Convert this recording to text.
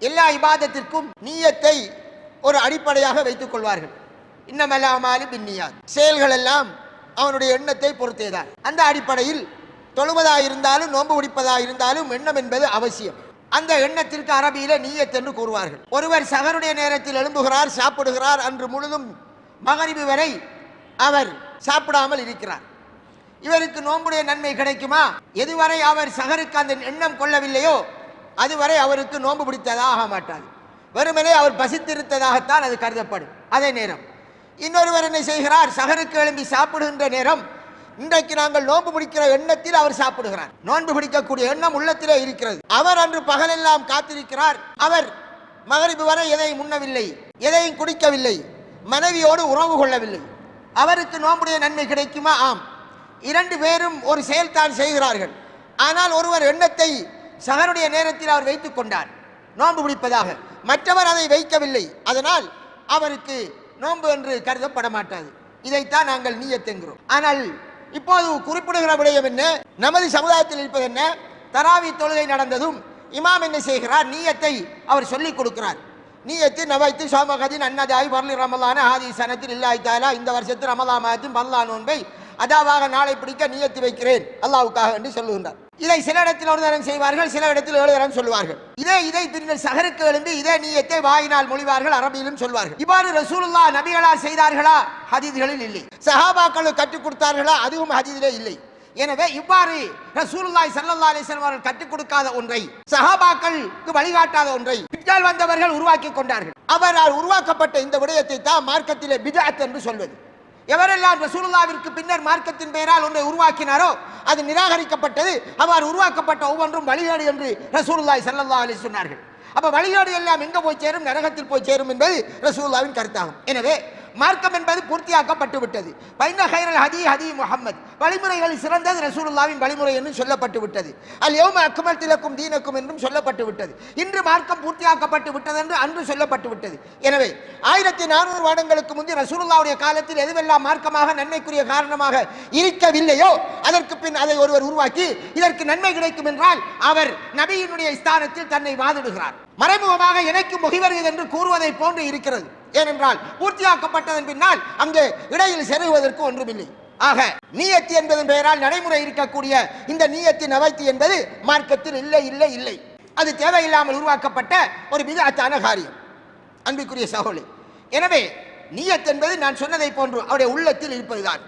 எல்லா இபாதத்திற்கும் நீயத்தை ஒரு அடிப்படையாக வைத்துக் கொள்வார்கள். இன்னமல்லாமாலி பின்னியார் செயல்கள் எல்லாம் அவனுடைய எண்ணத்தை பொறுத்தேதான். அந்த அடிப்படையில் தொழுவதாயிருந்தாலும் நோன்பு பிடிப்பதா இருந்தாலும் எண்ணம் என்பது அவசியம். அந்த எண்ணத்திற்கு அரபியில நீயத் என்று கூறுவார்கள். ஒருவர் சகருடைய நேரத்தில் எழும்புகிறார் சாப்பிடுகிறார் அன்று முழுதும் மகரிபு வரை அவர் சாப்பிடாமல் இருக்கிறார். இவருக்கு நோன்புடைய நன்மை கிடைக்குமா? எதுவரை அவர் சகருக்கு அந்த எண்ணம் கொள்ளவில்லையோ அதுவரை அவருக்கு நோன்பு பிடித்ததாக ஆக மாட்டாது வெறுமனே அவர் பசித்திருத்ததாகத்தான் அது கருதப்படும். அதே நேரம் இன்னொருவர் என்ன செய்கிறார்? சகருக்கு எழும்பி சாப்பிடுகின்ற நேரம் இன்றைக்கு நாங்கள் நோன்பு பிடிக்கிற எண்ணத்தில் அவர் சாப்பிடுகிறார். நோன்பு பிடிக்கக்கூடிய எண்ணம் உள்ளத்திலே இருக்கிறது. அவர் அன்று பகலெல்லாம் காத்திருக்கிறார். அவர் மகரிபு வரை எதையும் உண்ணவில்லை எதையும் குடிக்கவில்லை மனைவியோடு உறவு கொள்ளவில்லை. அவருக்கு நோன்புடைய நன்மை கிடைக்குமா? ஆம். இரண்டு பேரும் ஒரு செயல்தான் செய்கிறார்கள். ஆனால் ஒருவர் எண்ணத்தை சகருடைய நேரத்தில் அவர் வைத்துக் கொண்டார். நோன்பு பிடிப்பதாக மற்றவர் அதை வைக்கவில்லை. அதனால் அவருக்கு நோன்பு என்று கருதப்பட மாட்டாது இதைத்தான் நாங்கள் நீயத்தெங்கிறோம் ஆனால் இப்போது குறிப்பிடுகிற விடயம் என்ன? நமது சமுதாயத்தில் இருப்பது என்ன? தராவி தொழுகை நடந்ததும் இமாம் என்ன செய்கிறார்? நீயத்தை அவர் சொல்லிக் கொடுக்கிறார். நீயத்து நவைத்து சோமகதின் அன்னதாய் வரலி ரமலான ஆதி சனத்தில் இல்லாய் தாலா இந்த வருஷத்தில் ரமலா மாதத்தின் பல்லா நோன்பை அதாவாக நாளை பிடிக்க நீயத்து வைக்கிறேன். அல்லாவுக்காக என்று சொல்லுகின்றார். இதை சில இடத்தில் ஒரு தரம் செய்வார்கள் சில இடத்தில் ஏழு தரம் சொல்வார்கள் இதே இதை பின்னர் சகருக்கு எழுந்து இதே நீயத்தை வாயினால் மொழிவார்கள் அரபியிலும் சொல்வார்கள். இவ்வாறு ரசூலுல்லா நபிகளார் செய்தார்களா? ஹதீதுகளில் இல்லை. சஹாபாக்கள் கற்றுக் கொடுத்தார்களா? அதுவும் ஹதீதிலே இல்லை. எனவே இவ்வாறு ரசூலுல்லாய் சல்லா அலிஸ்லாம் அவர்கள் கற்றுக் கொடுக்காத ஒன்றை சஹாபாக்களுக்கு வழிகாட்டாத ஒன்றை பின்னால் வந்தவர்கள் உருவாக்கி கொண்டார்கள். அவரால் உருவாக்கப்பட்ட இந்த விடயத்தை தான் மார்க்கத்திலே பிதஅத் என்று சொல்வது. எவரெல்லாம் ரசூலுல்லாவிற்கு பின்னர் மார்க்கத்தின் பெயரால் ஒன்றை உருவாக்கினாரோ அது நிராகரிக்கப்பட்டது. அவ்வாறு உருவாக்கப்பட்ட ஒவ்வொன்றும் வழிகாடு என்று ரசூலுல்லாய் ஸல்லல்லாஹு அலி சொன்னார்கள். அப்போ வழிகாடு எல்லாம் எங்கே போய் சேரும்? நரகத்தில் போய் சேரும் என்பது ரசூல்லாவின் கருத்தாகும். எனவே மார்க்கம் என்பது பூர்த்தியாக்கப்பட்டு விட்டது பைன ஹைரல் ஹதி ஹதி முகமது வழிமுறைகளில் சிறந்தது ரசூலுல்லாவின் வழிமுறை என்றும் சொல்லப்பட்டு விட்டது அல் யோம அக்குமல் திலக்கும் தீனக்கும் என்றும் சொல்லப்பட்டு விட்டது இன்று மார்க்கம் பூர்த்தியாக்கப்பட்டு விட்டது என்று அன்று சொல்லப்பட்டு விட்டது எனவே ஆயிரத்தி நானூறு வருடங்களுக்கு முந்தைய ரசூலுல்லாவுடைய காலத்தில் எதுவெல்லாம் மார்க்கமாக நன்மைக்குரிய காரணமாக இருக்கவில்லையோ அதற்கு பின் அதை ஒருவர் உருவாக்கி இதற்கு நன்மை கிடைக்கும் என்றால் அவர் நபியினுடைய ஸ்தானத்தில் தன்னை வாதிடுகிறார். மறைமுகமாக இணைக்கும் முகிவருகிறது என்று கூறுவதை போன்று இருக்கிறது. ஏனென்றால் பூர்த்தியாக்கப்பட்டதன் பின்னால் அங்கே இடையில் செருகுவதற்கு ஒன்றுமில்லை. ஆக நீயத்து என்பதன் பெயரால் நடைமுறை இருக்கக்கூடிய இந்த நீயத்தின் அவத்தி என்பது மார்க்கத்தில் இல்லை இல்லை இல்லை. அது தேவையில்லாமல் உருவாக்கப்பட்ட ஒரு விதத்தான காரியம். அன்பிற்குரிய சகோலை எனவே நீயத் என்பது நான் சொன்னதை போன்று அவருடைய உள்ளத்தில் இருப்பதுதான்.